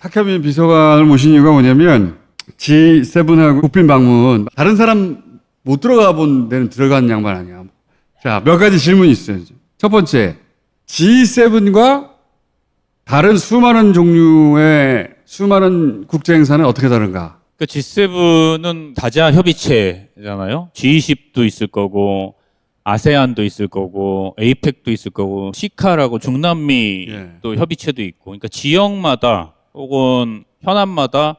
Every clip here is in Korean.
탁현민 비서관을 모신 이유가 뭐냐면 G7하고 국빈 방문 다른 사람 못 들어가 본 데는 들어간 양반 아니야. 자, 몇 가지 질문이 있어요. 첫 번째, G7과 다른 수많은 종류의 수많은 국제 행사는 어떻게 다른가? 그 G7은 다자 협의체잖아요. G20도 있을 거고 아세안도 있을 거고 에이펙도 있을 거고 시카라고 중남미 예. 또 협의체도 있고 그러니까 지역마다 혹은 현안마다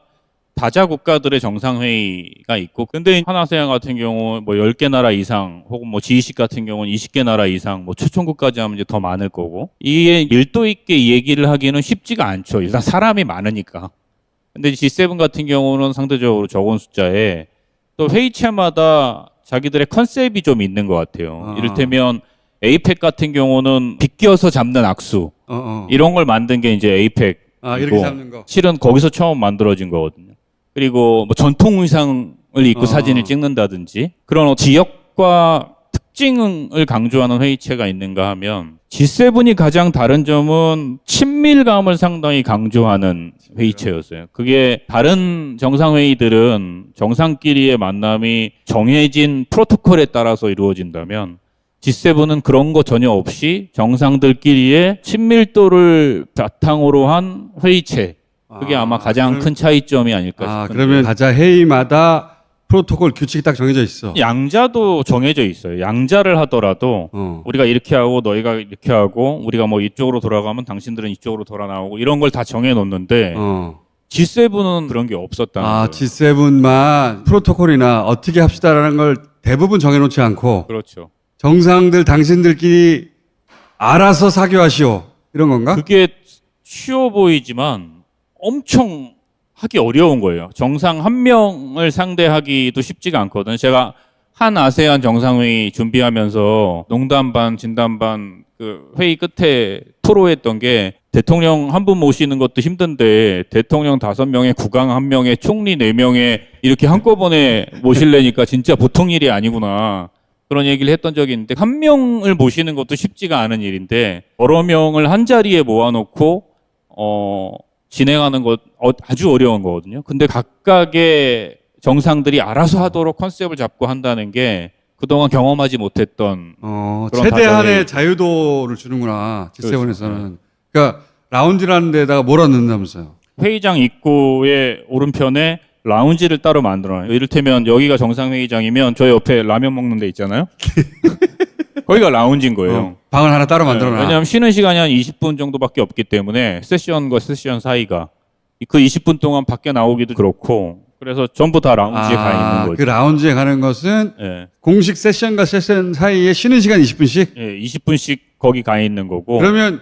다자 국가들의 정상회의가 있고 근데 한아세안 같은 경우 뭐 10개 나라 이상 혹은 뭐 G20 같은 경우는 20개 나라 이상 뭐 초청국까지 하면 이제 더 많을 거고 이게 밀도 있게 이 얘기를 하기는 쉽지가 않죠. 일단 사람이 많으니까. 근데 G7 같은 경우는 상대적으로 적은 숫자에 또 회의체마다 자기들의 컨셉이 좀 있는 것 같아요. 아. 이를테면 에이펙 같은 경우는 비껴서 잡는 악수 어, 어. 이런 걸 만든 게 이제 에이펙. 아, 이렇게 잡는 거. 실은 거기서 처음 만들어진 거거든요. 그리고 뭐 전통 의상을 입고 어. 사진을 찍는다든지 그런 지역과 특징을 강조하는 회의체가 있는가 하면 G7이 가장 다른 점은 친밀감을 상당히 강조하는 회의체였어요. 그게 다른 정상회의들은 정상끼리의 만남이 정해진 프로토콜에 따라서 이루어진다면 G7은 그런 거 전혀 없이 정상들끼리의 친밀도를 바탕으로 한 회의체. 그게 아, 아, 마 가장 그럼- 큰 차이점이 아닐까 아, 싶은데. 그러면 가자 회의마다 프로토콜 규칙이 딱 정해져 있어. 양자도 정해져 있어요. 양자를 하더라도 어. 우리가 이렇게 하고 너희가 이렇게 하고 우리가 뭐 이쪽으로 돌아가면 당신들은 이쪽으로 돌아 나오고 이런 걸 다 정해 놓는데 어. G7은 그런 게 없었다는 아, 거예요. G7만 프로토콜이나 어떻게 합시다라는 걸 대부분 정해놓지 않고 그렇죠. 정상들 당신들끼리 알아서 사교하시오 이런 건가? 그게 쉬워 보이지만 엄청 하기 어려운 거예요. 정상 한 명을 상대하기도 쉽지가 않거든요. 제가 한 아세안 정상회의 준비하면서 농담 반 진담 반그 회의 끝에 토로했던 게 대통령 한 분 모시는 것도 힘든데 대통령 다섯 명에 국왕 한 명에 총리 네 명에 이렇게 한꺼번에 모실래니까 진짜 보통 일이 아니구나. 그런 얘기를 했던 적이 있는데 한 명을 모시는 것도 쉽지가 않은 일인데 여러 명을 한 자리에 모아놓고 어 진행하는 것 어, 아주 어려운 거거든요. 근데 각각의 정상들이 알아서 하도록 컨셉을 잡고 한다는 게 그동안 경험하지 못했던 어, 최대한의 자유도를 주는구나 G7에서는. 그렇죠. 그러니까 라운지라는 데다가 몰아넣는다면서요. 회의장 입구의 오른편에 라운지를 따로 만들어요. 이를테면 여기가 정상회의장이면 저 옆에 라면 먹는 데 있잖아요. 거기가 라운지인 거예요. 어, 방을 하나 따로 만들어놔. 네, 왜냐하면 쉬는 시간이 한 20분 정도밖에 없기 때문에 세션과 세션 사이가 그 20분 동안 밖에 나오기도 그렇고 그래서 전부 다 라운지에 가 있는 거죠. 그 라운지에 가는 것은 예, 공식 세션과 세션 사이에 쉬는 시간 20분씩. 예, 20분씩 거기 가 있는 거고. 그러면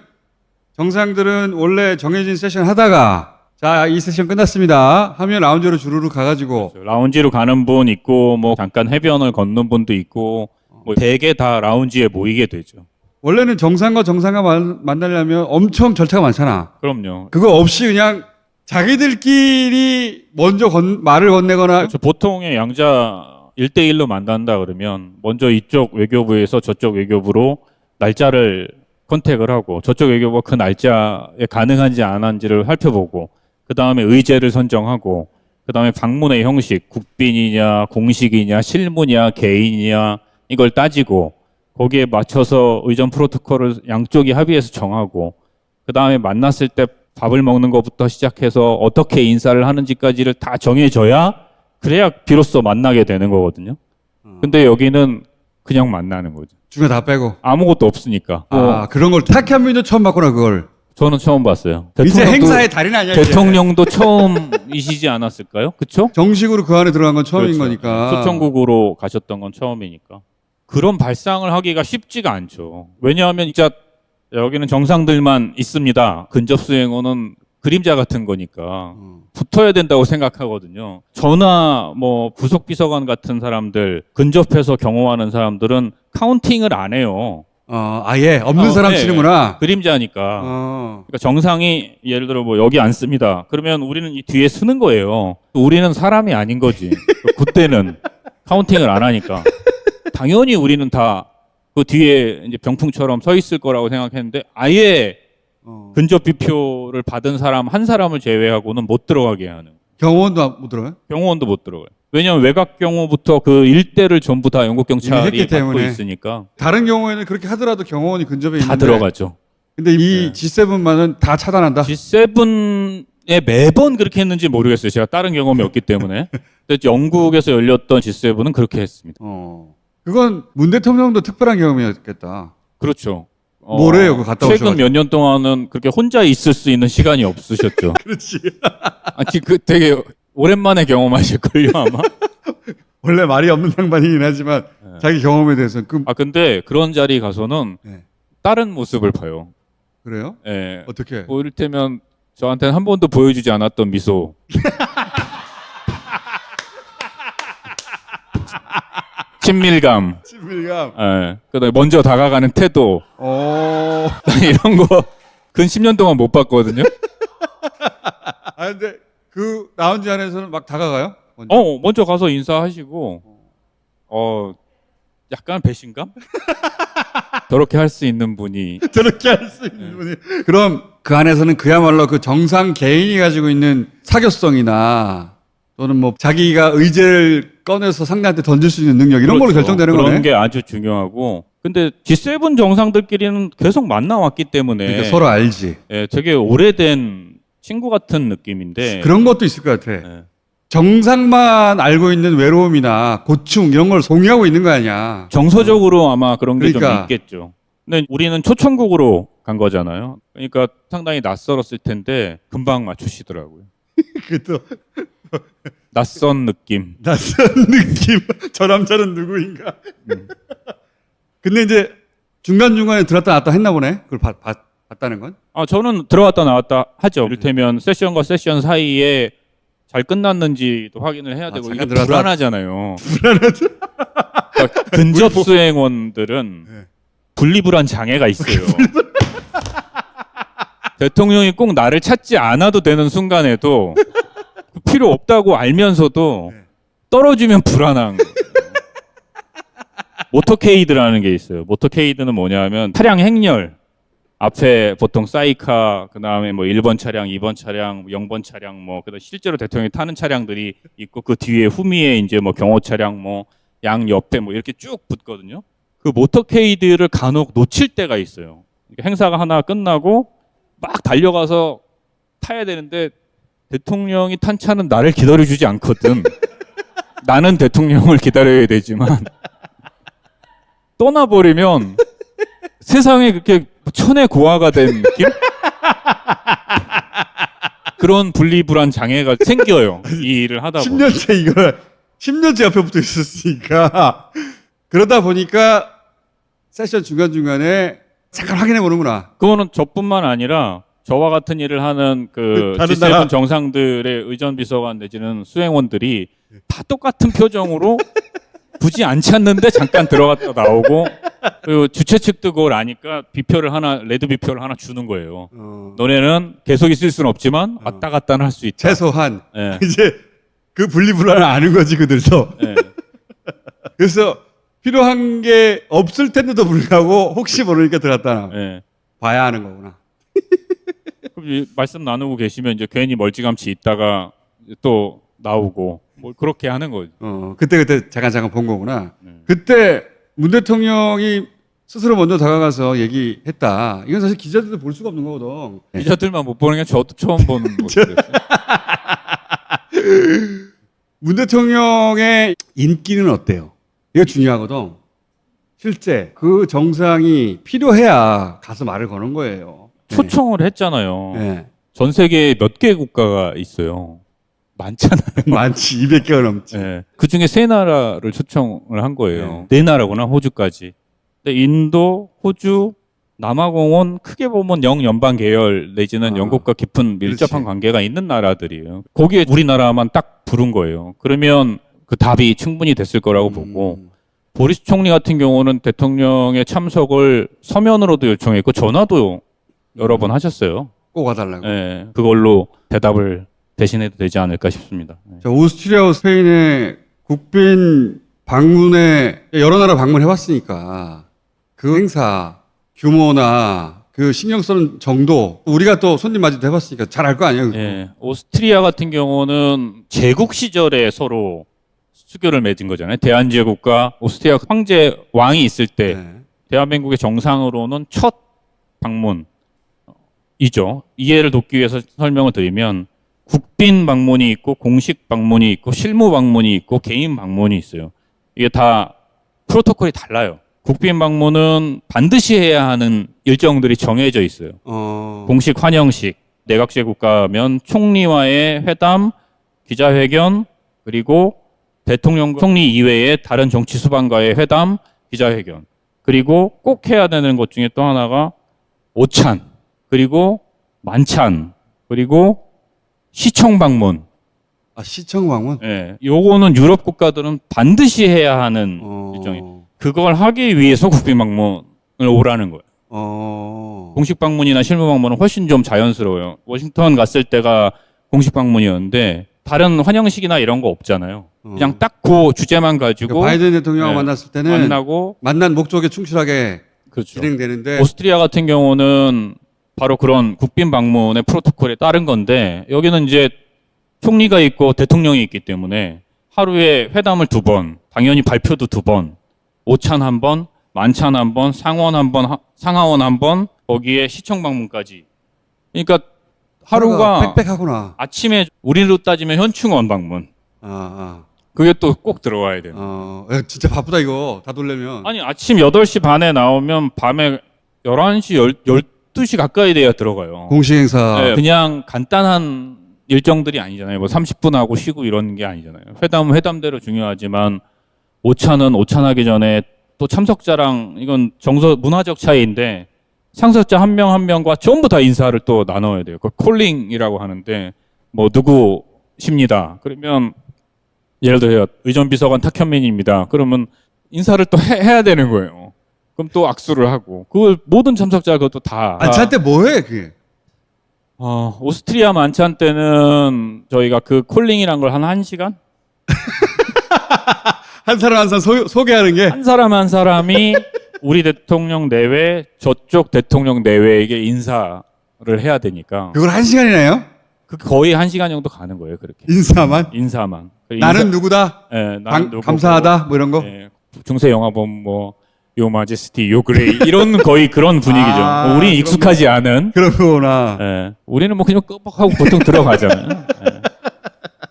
정상들은 원래 정해진 세션 하다가 자, 이 세션 끝났습니다. 하면 라운지로 주르륵 가가지고 라운지로 가는 분 있고 뭐 잠깐 해변을 걷는 분도 있고 뭐 대개 다 라운지에 모이게 되죠. 원래는 정상과 정상과 만- 만나려면 엄청 절차가 많잖아. 그럼요. 그거 없이 그냥 자기들끼리 먼저 건- 말을 건네거나 그렇죠. 보통의 양자 1대1로 만난다 그러면 먼저 이쪽 외교부에서 저쪽 외교부로 날짜를 컨택을 하고 저쪽 외교부가 그 날짜에 가능한지 안 한지를 살펴보고 그 다음에 의제를 선정하고 그 다음에 방문의 형식 국빈이냐 공식이냐 실무냐 개인이냐 이걸 따지고 거기에 맞춰서 의전 프로토콜을 양쪽이 합의해서 정하고 그 다음에 만났을 때 밥을 먹는 것부터 시작해서 어떻게 인사를 하는지까지를 다 정해져야 그래야 비로소 만나게 되는 거거든요. 근데 여기는 그냥 만나는 거죠. 중에 다 빼고. 아무것도 없으니까. 뭐 아, 그런 걸 탁현민도 처음 봤구나 그걸. 저는 처음 봤어요. 이제 대통령도- 행사의 달인 아니야. 이제. 대통령도 처음이시지 않았을까요? 그쵸? 정식으로 그 안에 들어간 건 처음인 그렇죠. 거니까. 초청국으로 가셨던 건 처음이니까. 그런 발상을 하기가 쉽지가 않죠. 왜냐하면 진짜 여기는 정상들만 있습니다. 근접 수행어는 그림자 같은 거니까 어. 붙어야 된다고 생각하거든요. 전화 뭐 부속 비서관 같은 사람들 근접해서 경호하는 사람들은 카운팅을 안 해요. 어, 아예 없는 어, 사람 네. 치는구나. 그림자니까. 어. 그러니까 정상이 예를 들어 뭐 여기 앉습니다. 그러면 우리는 이 뒤에 서는 거예요. 우리는 사람이 아닌 거지. 그때는 카운팅을 안 하니까 당연히 우리는 다 그 뒤에 이제 병풍처럼 서 있을 거라고 생각했는데 아예 어. 근접 비표를 받은 사람 한 사람을 제외하고는 못 들어가게 하는. 경호원도 못 들어가요? 경호원도 못 들어가요. 왜냐하면 외곽 경호부터 그 일대를 전부 다 영국 경찰이 했기 맡고 때문에. 있으니까 다른 경우에는 그렇게 하더라도 경호원이 근접에 다 있는데 들어가죠. 근데 이 네. G7만은 다 차단한다. G7에 매번 그렇게 했는지 모르겠어요. 제가 다른 경험이 없기 때문에. 근데 영국에서 열렸던 G7은 그렇게 했습니다. 어. 그건 문 대통령도 특별한 경험이었겠다. 그렇죠. 뭐래요, 그거 갔다 최근 오셔가지고. 몇 년 동안은 그렇게 혼자 있을 수 있는 시간이 없으셨죠. 그렇지. 아, 그- 그 되게 오랜만에 경험하실걸요, 아마? 원래 말이 없는 양반이긴 하지만 네. 자기 경험에 대해서는 그 아, 근데 그런 자리 가서는 네. 다른 모습을 봐요. 그래요? 예. 어떻게? 뭐 이를테면 저한테는 한 번도 보여주지 않았던 미소. 친밀감. 친밀감. 예. 그다음에 먼저 다가가는 태도. 어. 이런 거. 근 10년 동안 못 봤거든요. 아 근데 그 라운지 안에서는 막 다가가요? 먼저? 어, 먼저 가서 인사하시고, 어, 약간 배신감? 저렇게 할 수 있는 분이. 저렇게 할 수 있는 분이. 그럼 그 안에서는 그야말로 그 정상 개인이 가지고 있는 사교성이나 또는 뭐 자기가 의제를 꺼내서 상대한테 던질 수 있는 능력 이런 걸로 그렇죠. 결정되는 그런 거네. 게 아주 중요하고. 근데 G7 정상들끼리는 계속 만나왔기 때문에. 그러니까 서로 알지. 예, 되게 오래된 친구 같은 느낌인데. 그런 것도 있을 것 같아. 예. 정상만 알고 있는 외로움이나 고충 이런 걸 공유하고 있는 거 아니야. 정서적으로 아마 그런 게 좀 그러니까. 있겠죠. 근데 우리는 초청국으로 간 거잖아요. 그러니까 상당히 낯설었을 텐데 금방 맞추시더라고요. 그것도 낯선 느낌. 낯선 느낌. 저 남자는 누구인가. 음. 근데 이제 중간중간에 들었다 놨다 했나 보네. 그걸 봤, 봤, 봤다는 건. 아, 저는 들어왔다 나왔다 하죠. 이를테면 세션과 세션 사이에 잘 끝났는지도 확인을 해야 아, 되고 잠깐 이게 들어왔다- 불안하잖아요. 불안하죠. 그러니까 근접 수행원들은 네. 분리불안 장애가 있어요. 대통령이 꼭 나를 찾지 않아도 되는 순간에도 필요 없다고 알면서도 네. 떨어지면 불안한 거예요. 모터케이드라는 게 있어요. 모터케이드는 뭐냐면 차량 행렬 앞에 보통 사이카 그 다음에 뭐 1번 차량, 2번 차량, 0번 차량 뭐 그다음 실제로 대통령이 타는 차량들이 있고 그 뒤에 후미에 이제 뭐 경호 차량 뭐 양 옆에 뭐 이렇게 쭉 붙거든요. 그 모터케이드를 간혹 놓칠 때가 있어요. 그러니까 행사가 하나 끝나고 막 달려가서 타야 되는데 대통령이 탄 차는 나를 기다려주지 않거든. 나는 대통령을 기다려야 되지만 떠나버리면 세상에 그렇게 천의 고아가 된 느낌? 그런 분리불안 장애가 생겨요. 이 일을 하다 보면. 10년째 이걸 10년째 옆에 붙어 있었으니까 그러다 보니까 세션 중간 중간에 잠깐 확인해 보는구나. 그거는 저뿐만 아니라 저와 같은 일을 하는 그 다른 G7 나라- 정상들의 의전 비서관 내지는 수행원들이 다 똑같은 표정으로 굳이 안 찾는데 잠깐 들어갔다 나오고 그리고 주최 측도 그걸 아니까 비표를 하나 레드 비표를 하나 주는 거예요. 어, 너네는 계속 있을 수는 없지만 왔다 갔다는 할 수 있다. 최소한 예. 이제 그 분리불안을 아는 거지 그들도. 예. 그래서 필요한 게 없을 텐데도 불구하고 혹시 모르니까 들어갔다 나 예. 봐야 하는 거구나. 그럼 이 말씀 나누고 계시면 이제 괜히 멀찌감치 있다가 또 나오고 뭐 그렇게 하는 거죠. 어, 그때 그때 잠깐 잠깐 본 거구나. 네. 그때 문 대통령이 스스로 먼저 다가가서 얘기했다. 이건 사실 기자들도 볼 수가 없는 거거든. 기자들만 못 보는 게 저도 처음 보는 모습이었어요. 문 대통령의 인기는 어때요? 이거 중요하거든. 실제 그 정상이 필요해야 가서 말을 거는 거예요. 초청을 했잖아요. 네. 전 세계에 몇개 국가가 있어요. 많잖아요. 많지 200개가 넘지. 예. 그 중에 세 나라를 초청을 한 거예요. 네 나라구나, 호주까지. 근데 인도, 호주, 남아공은 크게 보면 영연방 계열 내지는 아, 영국과 깊은 밀접한 그렇지. 관계가 있는 나라들이에요. 거기에 우리나라만 딱 부른 거예요. 그러면 그 답이 충분히 됐을 거라고 보고 음. 보리스 총리 같은 경우는 대통령의 참석을 서면으로도 요청했고 전화도 여러 번 하셨어요. 꼭 와달라고. 예, 그걸로 대답을 대신해도 되지 않을까 싶습니다. 예. 자, 오스트리아와 스페인의 국빈 방문에 여러 나라 방문해 봤으니까 그 행사 규모나 그 신경 쓰는 정도 우리가 또 손님 맞이도 해봤으니까 잘 알 거 아니에요. 예, 오스트리아 같은 경우는 제국 시절에 서로 수교를 맺은 거잖아요. 대한제국과 오스트리아 황제 왕이 있을 때 네. 대한민국의 정상으로는 첫 방문이죠. 이해를 돕기 위해서 설명을 드리면 국빈 방문이 있고 공식 방문이 있고 실무 방문이 있고 개인 방문이 있어요. 이게 다 프로토콜이 달라요. 국빈 방문은 반드시 해야 하는 일정들이 정해져 있어요. 어. 공식 환영식, 내각제 국가면 총리와의 회담, 기자회견, 그리고 대통령 총리 이외의 다른 정치 수반과의 회담, 기자회견. 그리고 꼭 해야 되는 것 중에 또 하나가 오찬, 그리고 만찬, 그리고 시청 방문. 아, 시청 방문. 예. 요거는 유럽 국가들은 반드시 해야 하는 어. 일정이. 그걸 하기 위해서 국빈 방문을 오라는 거예요. 어. 공식 방문이나 실무 방문은 훨씬 좀 자연스러워요. 워싱턴 갔을 때가 공식 방문이었는데 다른 환영식이나 이런 거 없잖아요. 어. 그냥 딱 그 주제만 가지고 그러니까 바이든 대통령 네. 만났을 때는 만나고 만난 목적에 충실하게 그렇죠. 진행되는데 오스트리아 같은 경우는 바로 그런 국빈 방문의 프로토콜에 따른 건데 여기는 이제 총리가 있고 대통령이 있기 때문에 하루에 회담을 두 번, 당연히 발표도 두 번, 오찬 한 번, 만찬 한 번, 상원 한 번, 하- 상하원 한 번, 거기에 시청 방문까지. 그러니까 하루가 빽빽하구나. 아침에 우리로 따지면 현충원 방문. 아, 그게 또 꼭 들어와야 돼요. 아. 어, 야, 진짜 바쁘다 이거. 다 돌려면. 아니 아침 8시 반에 나오면 밤에 11시, 10, 12시 가까이 돼야 들어가요. 공식 행사. 네, 그냥 간단한 일정들이 아니잖아요. 뭐 30분 하고 쉬고 이런 게 아니잖아요. 회담은 회담대로 중요하지만 오찬은 오찬하기 전에 또 참석자랑 이건 정서 문화적 차이인데 참석자 한 명 한 명과 전부 다 인사를 또 나눠야 돼요. 그 콜링이라고 하는데 뭐 누구십니다. 그러면 예를 들어 의전 비서관 탁현민입니다. 그러면 인사를 또 해, 해야 되는 거예요. 그럼 또 악수를 하고 그걸 모든 참석자가 그것도 다 만찬 때 뭐해 그게? 어, 오스트리아 만찬 때는 저희가 그 콜링이란 걸한 1시간? 한 사람 한 사람 소, 소개하는 게. 한 사람 한 사람이 우리 대통령 내외, 저쪽 대통령 내외에게 인사를 해야 되니까 그걸 한 시간이나요? 그 거의 1시간 정도 가는 거예요, 그렇게. 인사만? 인사만. 그 나는 인사- 누구다? 예, 나는 방- 누구고, 감사하다? 뭐 이런 거? 예, 중세 영화범 뭐, 요 마제스티, 요 그레이 이런 거의 그런 분위기죠. 아, 뭐 우리 익숙하지 않은 그런 거구나. 예. 우리는 뭐 그냥 끄벅하고 보통 들어가잖아요. 예.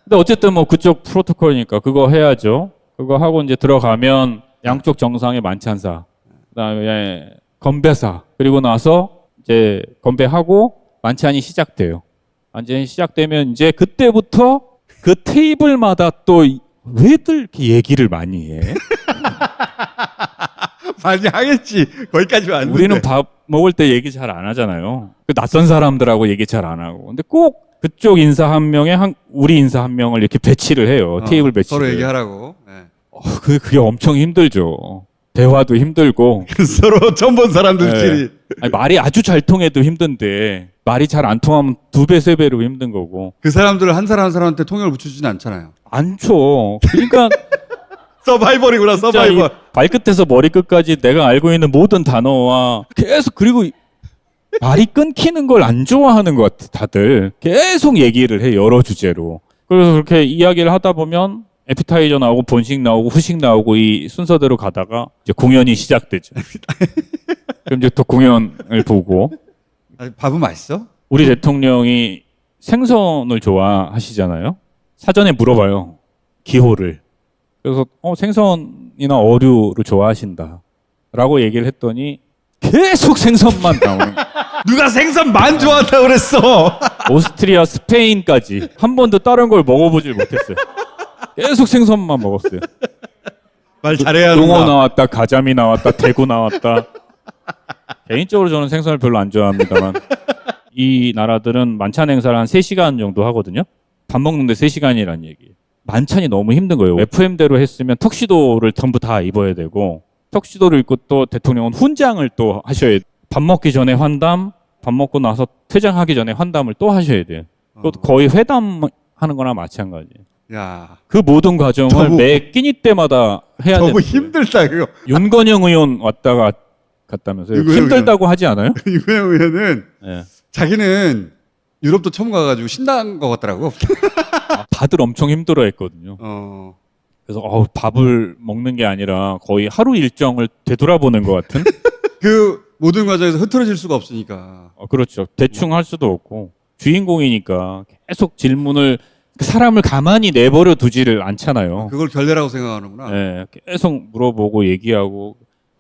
근데 어쨌든 뭐 그쪽 프로토콜이니까 그거 해야죠. 그거 하고 이제 들어가면 양쪽 정상의 만찬사, 그다음에 건배사, 그리고 나서 이제 건배하고 만찬이 시작돼요. 완전히 시작되면 이제 그때부터 그 테이블마다 또 왜들 이렇게 얘기를 많이 해? 많이 하겠지. 거기까지 왔는데. 우리는 밥 먹을 때 얘기 잘 안 하잖아요. 그 낯선 사람들하고 얘기 잘 안 하고. 근데 꼭 그쪽 인사 한 명에 한 우리 인사 한 명을 이렇게 배치를 해요. 어, 테이블 배치를. 서로 얘기하라고. 네. 어, 그 그게 엄청 힘들죠. 대화도 힘들고 서로 처음 본 사람들끼리. 아니, 말이 아주 잘 통해도 힘든데 말이 잘 안 통하면 두 배 세 배로 힘든 거고 그 사람들을 한 사람 한 사람한테 통역을 붙여주진 않잖아요. 안 줘. 그러니까 서바이벌이구나, 진짜 이 서바이벌. 발끝에서 머리끝까지 내가 알고 있는 모든 단어와 계속 그리고 말이 끊기는 걸 안 좋아하는 것 같아 다들 계속 얘기를 해 여러 주제로 그래서 그렇게 이야기를 하다 보면 에피타이저 나오고 본식 나오고 후식 나오고 이 순서대로 가다가 이제 공연이 시작되죠. 그럼 이제 또 공연을 보고 아니, 밥은 맛있어? 우리 대통령이 생선을 좋아하시잖아요. 사전에 물어봐요. 기호를. 그래서 어, 생선이나 어류를 좋아하신다. 라고 얘기를 했더니 계속 생선만 나오는 거예요. 누가 생선만 좋아한다고 그랬어. 오스트리아, 스페인까지 한 번도 다른 걸 먹어보질 못했어요. 계속 생선만 먹었어요. 말 잘해야 용어 하는구나. 나왔다, 가자미 나왔다, 대구 나왔다. 개인적으로 저는 생선을 별로 안 좋아합니다만 이 나라들은 만찬 행사를 한 3시간 정도 하거든요. 밥 먹는데 3시간이란 얘기예요. 만찬이 너무 힘든 거예요. FM대로 했으면 턱시도를 전부 다 입어야 되고 턱시도를 입고 또 대통령은 훈장을 또 하셔야 돼요. 밥 먹기 전에 환담, 밥 먹고 나서 퇴장하기 전에 환담을 또 하셔야 돼요. 그것도 거의 회담하는 거나 마찬가지예요. 야, 그 모든 과정을 너무- 매 끼니 때마다 해야 너무 되는 거예요. 힘들다, 그거. 윤건영 의원 왔다가 같다면서요. 이거요, 힘들다고 하지 않아요? 이거영 의원은 예. 자기는 유럽도 처음 가가지고 신나는 것 같더라고. 아, 다들 엄청 힘들어했거든요. 어. 그래서 어우, 밥을 먹는 게 아니라 거의 하루 일정을 되돌아보는 것 같은. 그 모든 과정에서 흐트러질 수가 없으니까. 어, 그렇죠. 대충 할 수도 없고 주인공이니까 계속 질문을 사람을 가만히 내버려 두지를 않잖아요. 그걸 결례라고 생각하는구나. 예, 계속 물어보고 얘기하고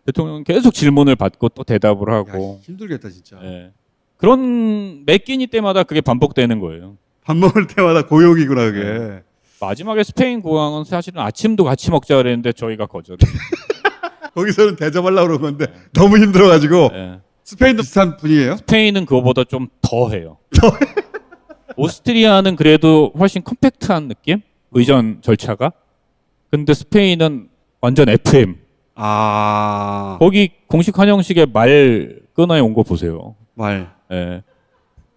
대통령은 계속 질문을 받고 또 대답을 야, 하고 힘들겠다 진짜. 예. 그런 매 끼니 때마다 그게 반복되는 거예요. 밥 먹을 때마다 고역이구나 그게. 네. 마지막에 스페인 국왕은 사실은 아침도 같이 먹자 그랬는데 저희가 거절. 거기서는 대접하려고 그런 건데 너무 힘들어가지고 예. 스페인도 비슷한 분이에요. 스페인은 그거보다 좀 더 해요. 오스트리아는 그래도 훨씬 컴팩트한 느낌? 의전 절차가. 근데 스페인은 완전 FM. 아 거기 공식 환영식에 말 끊어에 온 거 보세요. 말. 예.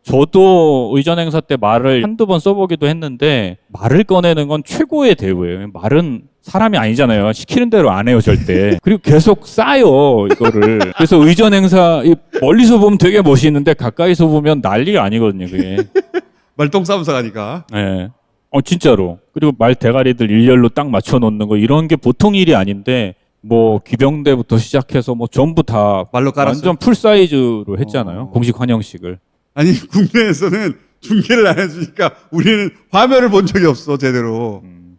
저도 의전 행사 때 말을 한두 번 써보기도 했는데 말을 꺼내는 건 최고의 대우예요. 말은 사람이 아니잖아요. 시키는 대로 안 해요, 절대. 그리고 계속 싸요, 이거를. 그래서 의전 행사 이 멀리서 보면 되게 멋있는데 가까이서 보면 난리가 아니거든요, 그게. 말똥 싸면서 가니까. 예. 어, 진짜로. 그리고 말 대가리들 일렬로 딱 맞춰 놓는 거 이런 게 보통 일이 아닌데 뭐 기병대부터 시작해서 뭐 전부 다 말로 깔았어. 완전 풀 사이즈로 했잖아요. 어. 공식 환영식을. 아니 국내에서는 중계를 안 해주니까 우리는 화면을 본 적이 없어 제대로. 음.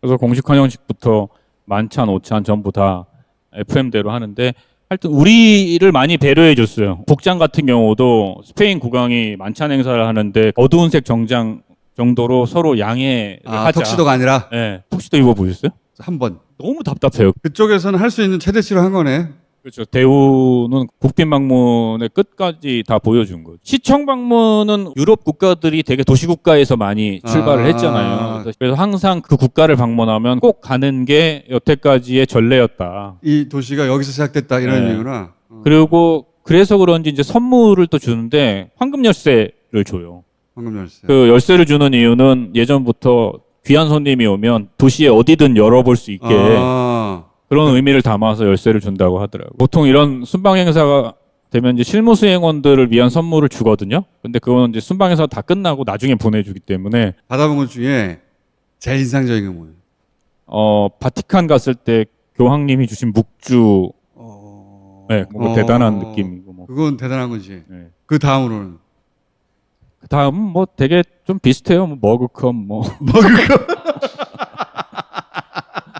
그래서 공식 환영식부터 만찬, 오찬 전부 다 FM대로 하는데 하여튼 우리를 많이 배려해 줬어요. 복장 같은 경우도 스페인 국왕이 만찬 행사를 하는데 어두운 색 정장 정도로 서로 양해를 아 하자. 턱시도가 아니라 예. 턱시도 입어 보셨어요? 한 번. 너무 답답해요. 그쪽에서는 할 수 있는 최대치로 한 거네. 그렇죠. 대우는 국빈 방문의 끝까지 다 보여준 거죠. 시청 방문은 유럽 국가들이 되게 도시 국가에서 많이 출발을 아. 했잖아요. 그래서- 항상 그 국가를 방문하면 꼭 가는 게 여태까지의 전례였다. 이 도시가 여기서 시작됐다 이런 네. 이유구나. 어, 그리고 그래서 그런지 이제 선물을 또 주는데 황금 열쇠를 줘요. 황금 열쇠. 그 열쇠를 주는 이유는 예전부터 귀한 손님이 오면 도시에 어디든 열어볼 수 있게 아, 그런 의미를 담아서 열쇠를 준다고 하더라고요. 보통 이런 순방 행사가 되면 이제 실무 수행원들을 위한 선물을 주거든요. 근데 그거는 이제 순방 행사 다 끝나고 나중에 보내주기 때문에 받아본 것 중에 제일 인상적인 건 뭐예요? 어 바티칸 갔을 때 교황님이 주신 묵주, 어, 네, 뭔가 어, 대단한 느낌이고 뭐. 그건 대단한 거지. 네. 그 다음으로는 그 다음 뭐 되게 좀 비슷해요. 뭐 머그컵 뭐. 거.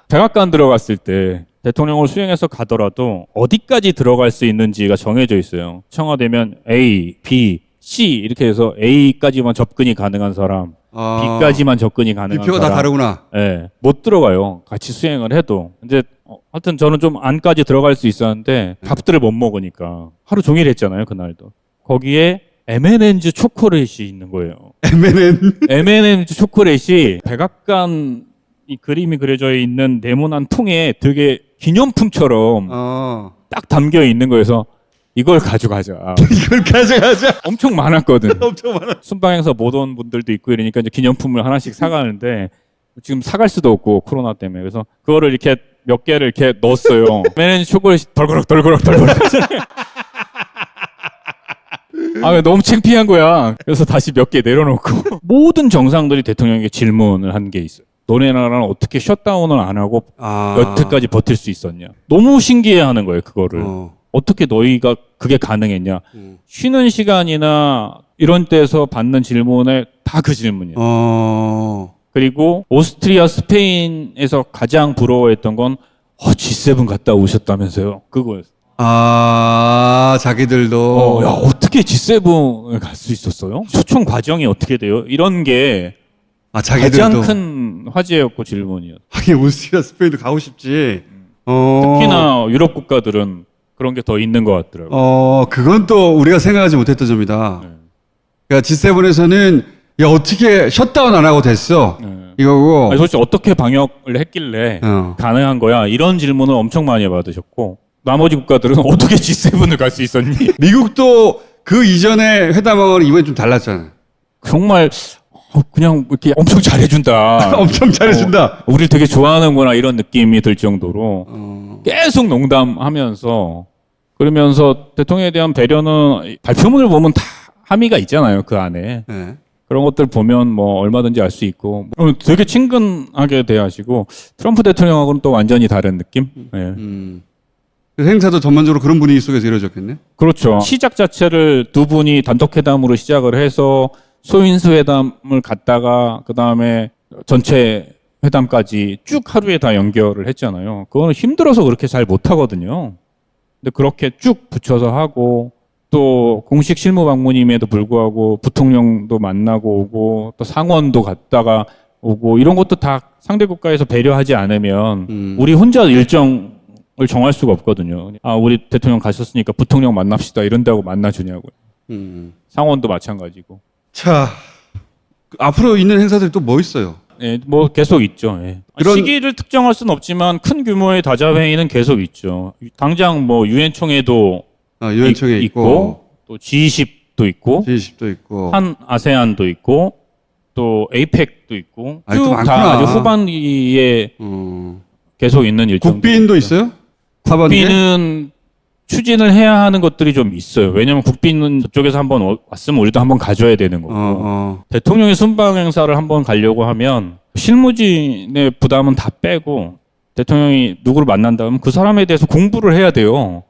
백악관 들어갔을 때 대통령을 수행해서 가더라도 어디까지 들어갈 수 있는지가 정해져 있어요. 청와대면 A, B, C 이렇게 해서 A까지만 접근이 가능한 사람, 아, B까지만 접근이 가능한 비표가 사람. 다 다르구나. 예, 못 들어가요. 같이 수행을 해도. 근데 어, 하여튼 저는 좀 안까지 들어갈 수 있었는데 네. 밥들을 못 먹으니까 하루 종일 했잖아요 그날도. 거기에 M&M's 초콜릿이 있는 거예요. M&M. M&M's 초콜릿이 백악관 이 그림이 그려져 있는 네모난 통에 되게 기념품처럼 어, 딱 담겨 있는 거여서 이걸 가져가자. 이걸 가져가자. 엄청 많았거든. 엄청 많아. 순방에서 못 온 분들도 있고 이러니까 이제 기념품을 하나씩 사가는데 지금 사갈 수도 없고 코로나 때문에 그래서 그거를 이렇게 몇 개를 이렇게 넣었어요. 맨 초콜릿이 덜그럭 덜그럭 덜그럭. 아 너무 창피한 거야. 그래서 다시 몇 개 내려놓고 모든 정상들이 대통령에게 질문을 한 게 있어요. 너네 나라는 어떻게 셧다운을 안 하고 아, 여태까지 버틸 수 있었냐? 너무 신기해하는 거예요 그거를. 어, 어떻게 너희가 그게 가능했냐? 음. 쉬는 시간이나 이런 때서 받는 질문에 다 그 질문이에요. 어, 그리고 오스트리아, 스페인에서 가장 부러워했던 건 어, G7 갔다 오셨다면서요. 그거였어요. 아, 자기들도. 어, 야, 어떻게 G7을 갈 수 있었어요? 초청 과정이 어떻게 돼요? 이런 게 아, 자기들도. 가장 큰 화제였고 질문이었어요. 하긴 오스트리아, 스페인도 가고 싶지. 어, 특히나 유럽 국가들은 그런 게 더 있는 것 같더라고요. 어, 그건 또 우리가 생각하지 못했던 점이다. 네. 그러니까 G7에서는 야 어떻게 셧다운 안 하고 됐어 네. 이거고. 아니, 솔직히 어떻게 방역을 했길래 어. 가능한 거야? 이런 질문을 엄청 많이 받으셨고 나머지 국가들은 어떻게 G7을 갈 수 있었니? 미국도 그 이전에 회담하고는 이번에 좀 달랐잖아. 정말 어, 그냥 이렇게 엄청 잘해준다. 엄청 잘해준다. 어, 우리를 되게 좋아하는구나 이런 느낌이 들 정도로 어. 계속 농담하면서 그러면서 대통령에 대한 배려는 발표문을 보면 다 함의가 있잖아요. 그 안에. 예. 그런 것들 보면 뭐 얼마든지 알 수 있고 어, 되게 친근하게 대하시고 트럼프 대통령하고는 또 완전히 다른 느낌. 예. 음. 그 행사도 전반적으로 그런 분위기 속에서 이루어졌겠네. 그렇죠. 시작 자체를 두 분이 단독 회담으로 시작을 해서 소인수 회담을 갔다가 그 다음에 전체 회담까지 쭉 하루에 다 연결을 했잖아요. 그거는 힘들어서 그렇게 잘 못하거든요. 근데 그렇게 쭉 붙여서 하고 또 공식 실무 방문임에도 불구하고 부통령도 만나고 오고 또 상원도 갔다가 오고 이런 것도 다 상대 국가에서 배려하지 않으면 음. 우리 혼자 일정을 정할 수가 없거든요. 아 우리 대통령 가셨으니까 부통령 만납시다 이런다고 만나주냐고요. 음. 상원도 마찬가지고. 자, 그 앞으로 있는 행사들이 또 뭐 있어요? 예, 뭐 계속 있죠. 예. 그런- 시기를 특정할 수는 없지만 큰 규모의 다자 회의는 계속 있죠. 당장 뭐 유엔 총회도 아, 유엔청에 있- 있고, 또 G20도 있고 G20도 있고, 한 아세안도 있고 또 에이펙도 있고 아이, 또쭉 많구나. 다 아주 후반기에 어, 계속 있는 일정. 국빈도 있어요? 국빈은 추진을 해야 하는 것들이 좀 있어요. 왜냐하면 국빈은 저쪽에서 한번 어- 왔으면 우리도 한번 가져야 되는 거고. 어, 어. 대통령의 순방 행사를 한번 가려고 하면 실무진의 부담은 다 빼고 대통령이 누구를 만난다면 그 사람에 대해서 공부를 해야 돼요.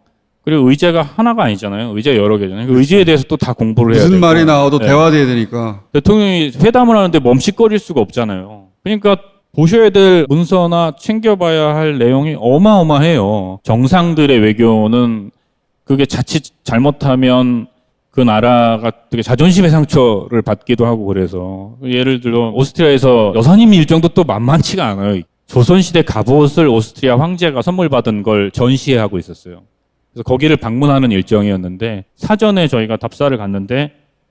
그리고 의제가 하나가 아니잖아요. 의제 여러 개잖아요. 그 의제에 대해서 또 다 공부를 해야 무슨 되고. 말이 나와도 네. 대화돼야 되니까. 대통령이 회담을 하는데 멈칫거릴 수가 없잖아요. 그러니까 보셔야 될 문서나 챙겨봐야 할 내용이 어마어마해요. 정상들의 외교는 그게 자칫 잘못하면 그 나라가 되게 자존심의 상처를 받기도 하고 그래서 예를 들어 오스트리아에서 여사님 일정도 또 만만치가 않아요. 조선시대 갑옷을 오스트리아 황제가 선물 받은 걸 전시회 하고 있었어요. 그래서 거기를 방문하는 일정이었는데 사전에 저희가 답사를 갔는데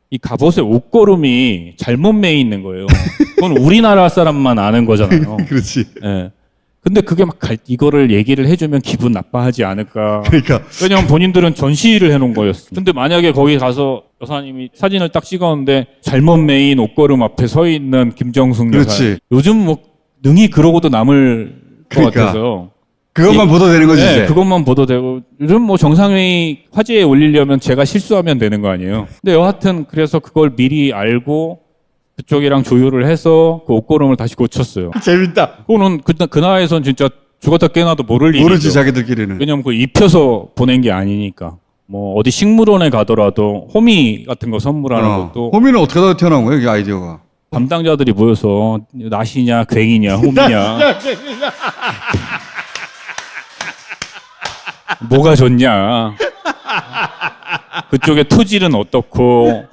이 갑옷의 옷걸음이 잘못 매 있는 거예요. 그건 우리나라 사람만 아는 거잖아요. 그렇지. 예. 근데 그게 막 갈- 이거를 얘기를 해주면 기분 나빠하지 않을까. 그러니까. 왜냐면 본인들은 전시를 해놓은 거였어. 근데 만약에 거기 가서 여사님이 사진을 딱 찍었는데 잘못 매인 옷걸음 앞에 서 있는 김정숙 여사. 그렇지. 요즘 뭐 능히 그러고도 남을 것 그러니까. 같아서. 그것만 보도되는 거지, 네, 이제. 그것만 보도되고 요즘 뭐 정상회의 화제에 올리려면 제가 실수하면 되는 거 아니에요. 근데 여하튼 그래서 그걸 미리 알고 그쪽이랑 조율을 해서 그 옷걸음을 다시 고쳤어요. 재밌다. 그거는 그, 그 나라에선 진짜 죽었다 깨나도 모를 일이죠. 모르지, 자기들끼리는. 왜냐면 그 입혀서 보낸 게 아니니까. 뭐 어디 식물원에 가더라도 호미 같은 거 선물하는 어. 것도 호미는 어떻게 다 튀어나온 거예요, 이 아이디어가? 담당자들이 모여서 낫이냐 괭이냐 호미냐 뭐가 좋냐 그쪽의 토질은 어떻고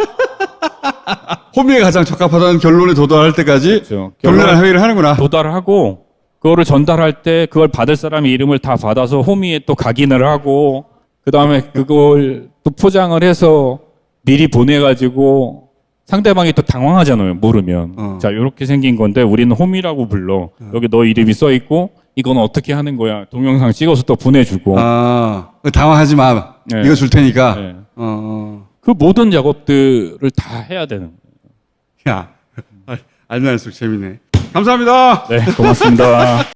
호미에 가장 적합하다는 결론에 도달할 때까지 그렇죠. 결론을 회의를 하는구나. 도달하고 그거를 전달할 때 그걸 받을 사람의 이름을 다 받아서 호미에 또 각인을 하고 그 다음에 그걸 또 포장을 해서 미리 보내가지고 상대방이 또 당황하잖아요 모르면 어. 자 이렇게 생긴 건데 우리는 호미라고 불러 여기 너 이름이 써 있고 이건 어떻게 하는 거야 동영상 찍어서 또 보내주고 아, 당황하지 마. 네. 이거 줄 테니까. 네. 어, 어. 그 모든 작업들을 다 해야 되는 야, 알면 알수록 재밌네. 감사합니다. 네 고맙습니다.